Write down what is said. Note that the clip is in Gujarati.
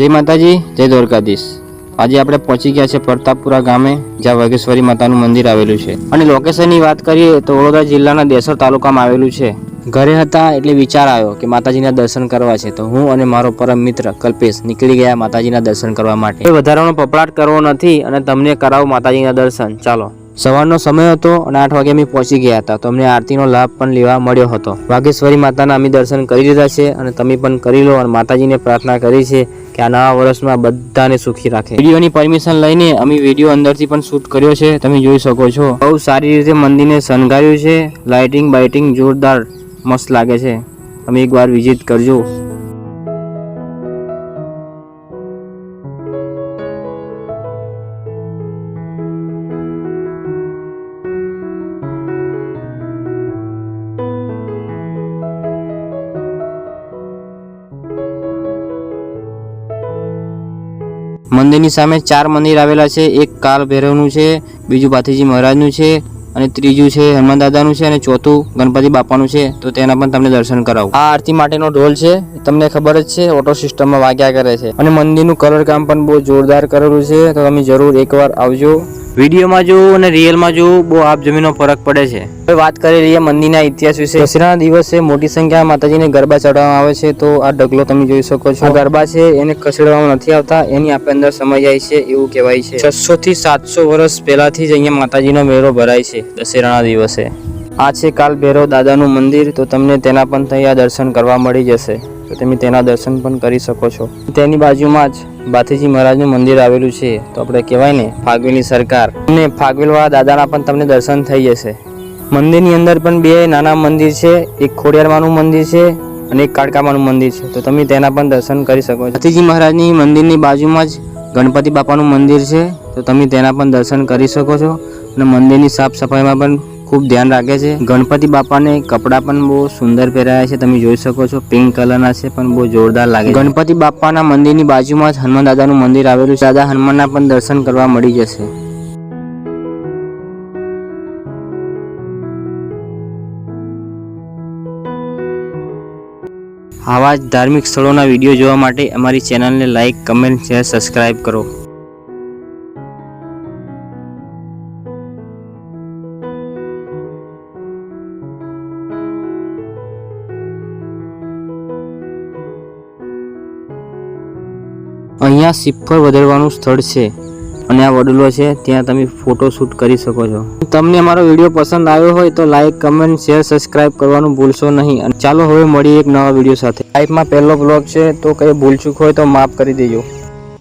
જય માતાજી, જય દ્વારકાધીશ. આજે આપણે પહોંચી ગયા છે પ્રતાપપુરા ગામે, જ્યાં વાઘેશ્વરી માતાનું મંદિર આવેલું છે. અને લોકેશનની વાત કરીએ તો વડોદરા જિલ્લાના દેસર તાલુકામાં આવેલું છે. ઘરે હતા એટલે વિચાર આવ્યો કે માતાજીના દર્શન કરવા છે. તો હું અને મારો પરમ મિત્ર કલ્પેશ નીકળી ગયા માતાજીના દર્શન કરવા માટે. એ વધારાનો પપડાટ કરવો નથી અને તમને કરાવો માતાજીના દર્શન. ચાલો. સવારનો સમય હતો અને આઠ વાગે અમે પહોંચી ગયા હતા. તો અમને આરતીનો લાભ પણ લેવા મળ્યો હતો. વાઘેશ્વરી માતાના અમે દર્શન કરી લીધા છે અને તમે પણ કરી લો અને માતાજીને પ્રાર્થના કરી છે. કે આ નવા વર્ષમાં બધાને સુખી રાખે. વિડીયોની પરમિશન લઈને અમે વીડિયો અંદરથી પણ શૂટ કર્યો છે તમે જોઈ શકો છો. બહુ સારી રીતે મંદિરને શણગાર્યું છે. લાઇટિંગ બાઇટિંગ જોરદાર મસ્ત લાગે છે. તમે એકવાર વિઝિટ કરજો. મંદિરની સામે ચાર મંદિર આવેલા છે. એક કાલ ભૈરવનું છે, બીજું ભાથીજી મહારાજનું છે અને ત્રીજું છે હનુમાન દાદાનું છે અને ચોથું ગણપતિ બાપાનું છે. તો તેના પણ તમને દર્શન કરાવું. આ આરતી માટેનો ઢોલ છે. તમને ખબર જ છે, ઓટો સિસ્ટમમાં વાગ્યા કરે છે. અને મંદિરનું કલર કામ પણ બહુ જોરદાર કરેલું છે. તો તમે જરૂર એકવાર આવજો. વિડીયોમાં જોવું અને રિયલમાં જોવું બહુ આપ જમીનો ફરક પડે છે. હવે વાત કરી રહીએ મંદિરના ઇતિહાસ વિશે. દશેરાના દિવસે મોટી સંખ્યામાં માતાજીને ગરબા ચડાવવામાં આવે છે તો આ ડગલો તમે જોઈ શકો છો. ગરબા છે એને ખસેડવામાં નથી આવતા એની આપણે અંદર સમય જાય છે એવું કહેવાય છે. છસો થી સાતસો વર્ષ પહેલાથી જ અહીંયા માતાજીનો મેળો ભરાય છે દશેરાના દિવસે. આ છે કાલ ભૈરવ દાદાનું મંદિર તો તમને તેના પણ ત્યાં દર્શન કરવા મળી જશે. તો તમે તેના દર્શન પણ કરી શકો છો. તેની બાજુમાં જ ભાથીજી મહારાજનું મંદિર આવેલું છે, તો આપણે કહેવાય ને ફાગવેલની સરકાર. અને ફાગવેલવાળા દાદાના પણ તમને દર્શન થઈ જશે. મંદિરની અંદર પણ બે નાના મંદિર છે, એક ખોડિયારમાંનું મંદિર છે અને એક કાળકામાનું મંદિર છે. તો તમે તેના પણ દર્શન કરી શકો છો. બાથીજી મહારાજની મંદિરની બાજુમાં જ ગણપતિ બાપાનું મંદિર છે, તો તમે તેના પણ દર્શન કરી શકો છો. અને મંદિરની સાફ સફાઈમાં પણ ખૂબ ધ્યાન રાખે છે. ગણપતિ બાપાને કપડાં પણ બહુ સુંદર પહેરાયા છે. તમે જોઈ શકો છો, પિંક કલરના છે, પણ બહુ જોરદાર લાગે ગણપતિ બાપાના મંદિરની બાજુમાં જ હનુમાન દાદાનું મંદિર આવેલું છે. દાદા હનુમાનના પણ દર્શન કરવા મળી જશે. આવા જ ધાર્મિક સ્થળોના વીડિયો જોવા માટે અમારી ચેનલને લાઇક કમેન્ટ, શેર સબસ્ક્રાઈબ કરો. અહીંયા સિફર વધારવાનું સ્થળ છે અને આ વડલો છે, ત્યાં તમે ફોટો શૂટ કરી શકો છો. તમને અમારો વીડિયો પસંદ આવ્યો હોય તો લાઈક કમેન્ટ શેર સબસ્ક્રાઇબ કરવાનું ભૂલશો નહીં. અને ચાલો હવે મળીએ એક નવા વીડિયો સાથે. લાઈફમાં પહેલો બ્લોગ છે, તો કંઈ ભૂલચૂક હોય તો માફ કરી દેજો.